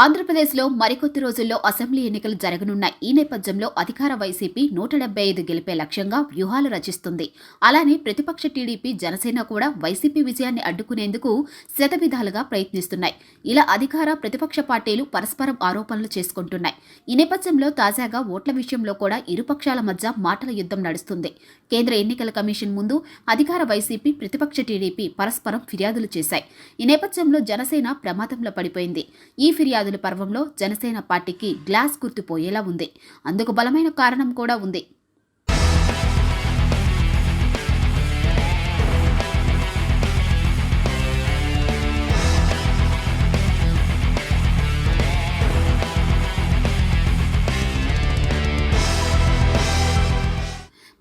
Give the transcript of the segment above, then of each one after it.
ఆంధ్రప్రదేశ్లో మరికొద్ది రోజుల్లో అసెంబ్లీ ఎన్నికలు జరగనున్న ఈ నేపథ్యంలో అధికార వైసీపీ నూట డెబ్బై ఐదు గెలిపే లక్ష్యంగా వ్యూహాలు రచిస్తుంది. అలానే ప్రతిపక్ష టీడీపీ జనసేన కూడా వైసీపీ విజయాన్ని అడ్డుకునేందుకు శతవిధాలుగా ప్రయత్నిస్తున్నాయి. ఇలా అధికార ప్రతిపక్ష పార్టీలు పరస్పరం ఆరోపణలు చేసుకుంటున్నాయి. ఈ నేపథ్యంలో తాజాగా ఓట్ల విషయంలో కూడా ఇరుపక్షాల మధ్య మాటల యుద్ధం నడుస్తుంది. కేంద్ర ఎన్నికల కమిషన్ ముందు అధికార వైసీపీ ప్రతిపక్ష టీడీపీ పరస్పరం ఫిర్యాదులు చేశాయి. ఈ నేపథ్యంలో జనసేన ప్రమాదంలో పడిపోయింది. ఈ ఫిర్యాదు ఫిర్యాదుల పర్వంలో జనసేన పార్టీకి గ్లాస్ గుర్తుపోయేలా ఉంది. అందుకు బలమైన కారణం కూడా ఉంది.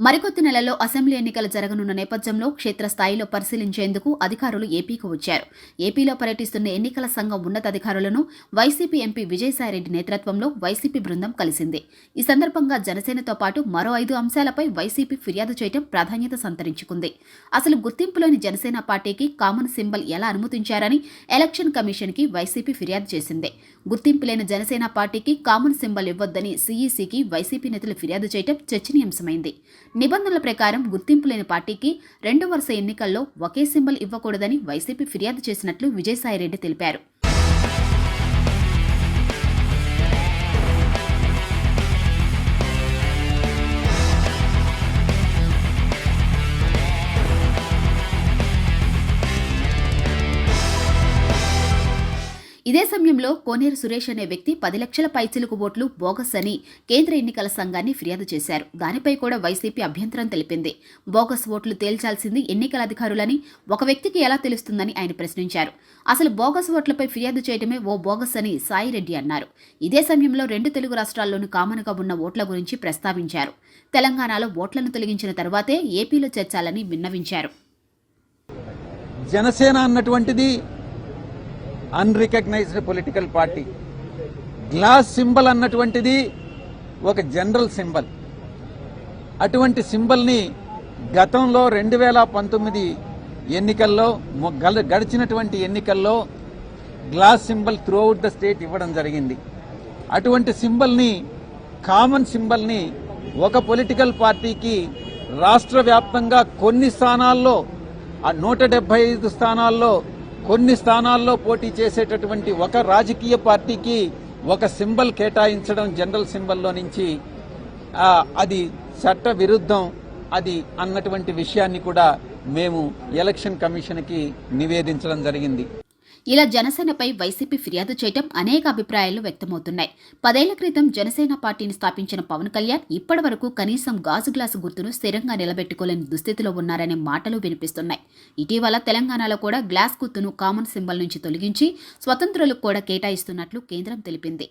మరికొద్ది నెలల్లో అసెంబ్లీ ఎన్నికలు జరగనున్న నేపథ్యంలో క్షేత్రస్థాయిలో పరిశీలించేందుకు అధికారులు ఏపీకి వచ్చారు. ఏపీలో పర్యటిస్తున్న ఎన్నికల సంఘం ఉన్నతాధికారులను వైసీపీ ఎంపీ విజయసాయిరెడ్డి నేతృత్వంలో వైసీపీ బృందం కలిసింది. ఈ సందర్భంగా జనసేనతో పాటు మరో ఐదు అంశాలపై వైసీపీ ఫిర్యాదు చేయడం ప్రాధాన్యత సంతరించుకుంది. అసలు గుర్తింపులోని జనసేన పార్టీకి కామన్ సింబల్ ఎలా అనుమతించారని ఎలక్షన్ కమిషన్కి వైసీపీ ఫిర్యాదు చేసింది. గుర్తింపు లేని జనసేన పార్టీకి కామన్ సింబల్ ఇవ్వొద్దని సీఈసీకి వైసీపీ నేతలు ఫిర్యాదు చేయడం చర్చనీయాంశమైంది. నిబంధనల ప్రకారం గుర్తింపు లేని పార్టీకి రెండు వరుస ఎన్నికల్లో ఒకే సింబల్ ఇవ్వకూడదని వైసీపీ ఫిర్యాదు చేసినట్లు విజయసాయిరెడ్డి తెలిపారు. ఇదే సమయంలో కోనేరు సురేష్ అనే వ్యక్తి పది లక్షల పైచిలుకు ఓట్లు బోగస్ అని కేంద్ర ఎన్నికల సంఘాన్ని ఫిర్యాదు చేశారు. దానిపై కూడా వైసీపీ అభ్యంతరం తెలిపింది. బోగస్ ఓట్లు తేల్చాల్సింది ఎన్నికల అధికారులని ఒక వ్యక్తికి ఎలా తెలుస్తుందని ఆయన ప్రశ్నించారు. అసలు బోగస్ ఓట్లపై ఫిర్యాదు చేయడమే ఓ బోగస్ అని సాయిరెడ్డి అన్నారు. ఇదే సమయంలో రెండు తెలుగు రాష్ట్రాల్లోనూ కామన్గా ఉన్న ఓట్ల గురించి ప్రస్తావించారు. తెలంగాణలో ఓట్లను తొలగించిన తర్వాతే ఏపీలో చేర్చాలని విన్నవించారు. జనసేన అన్నటువంటిది unrecognized political party. Glass symbol అన్నటువంటిది ఒక జనరల్ సింబల్. అటువంటి సింబల్ని గతంలో రెండు వేల పంతొమ్మిది ఎన్నికల్లో గడిచినటువంటి ఎన్నికల్లో glass symbol throughout the state ఇవ్వడం జరిగింది. అటువంటి సింబల్ని కామన్ సింబల్ని ఒక పొలిటికల్ పార్టీకి రాష్ట్ర వ్యాప్తంగా కొన్ని స్థానాల్లో ఆ నూట డెబ్బై ఐదు స్థానాల్లో కొన్ని స్థానాల్లో పోటీ చేసేటటువంటి ఒక రాజకీయ పార్టీకి ఒక సింబల్ కేటాయించడం జనరల్ సింబల్లో నుంచి అది చట్ట విరుద్ధం అది అన్నటువంటి విషయాన్ని కూడా మేము ఎలక్షన్ కమిషన్కి నివేదించడం జరిగింది. ఇలా జనసేనపై వైసీపీ ఫిర్యాదు చేయటం అనేక అభిప్రాయాలు వ్యక్తమవుతున్నాయి. పదేళ్ళ క్రితం జనసేన పార్టీని స్థాపించిన పవన్ కళ్యాణ్ ఇప్పటి వరకు కనీసం గాజు గ్లాసు గుర్తును స్థిరంగా నిలబెట్టుకోలేని దుస్థితిలో ఉన్నారనే మాటలు వినిపిస్తున్నాయి. ఇటీవల తెలంగాణలో కూడా గ్లాస్ గుర్తును కామన్ సింబల్ నుంచి తొలగించి స్వతంత్రులకు కూడా కేటాయిస్తున్నట్లు కేంద్రం తెలిపింది.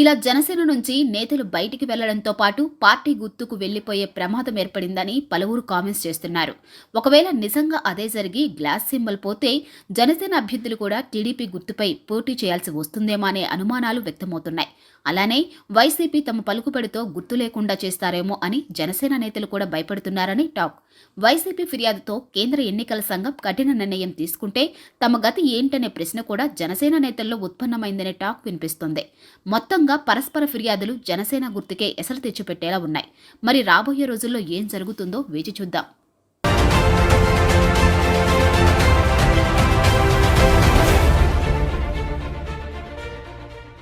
ఇలా జనసేన నుంచి నేతలు బయటికి వెళ్ళడంతో పాటు పార్టీ గుర్తుకు వెళ్ళిపోయే ప్రమాదం ఏర్పడిందని పలువురు కామెంట్స్ చేస్తున్నారు. ఒకవేళ నిజంగా అదే జరిగి గ్లాస్ సింబల్ పోతే జనసేన అభ్యర్థులు కూడా టీడీపీ గుర్తుపై పోటీ చేయాల్సి వస్తుందేమో అనే అనుమానాలు వ్యక్తమవుతున్నాయి. అలానే వైసీపీ తమ పలుకుబడితో గుర్తు లేకుండా చేస్తారేమో అని జనసేన నేతలు కూడా భయపడుతున్నారని టాక్. వైసీపీ ఫిర్యాదుతో కేంద్ర ఎన్నికల సంఘం కఠిన నిర్ణయం తీసుకుంటే తమ గతి ఏంటనే ప్రశ్న కూడా జనసేన నేతల్లో ఉత్పన్నమైందనే టాక్ వినిపిస్తుంది. మొత్తంగా పరస్పర ఫిర్యాదులు జనసేన గుర్తుకే ఎసరు తెచ్చిపెట్టేలా ఉన్నాయి. మరి రాబోయే రోజుల్లో ఏం జరుగుతుందో వేచి చూద్దాం.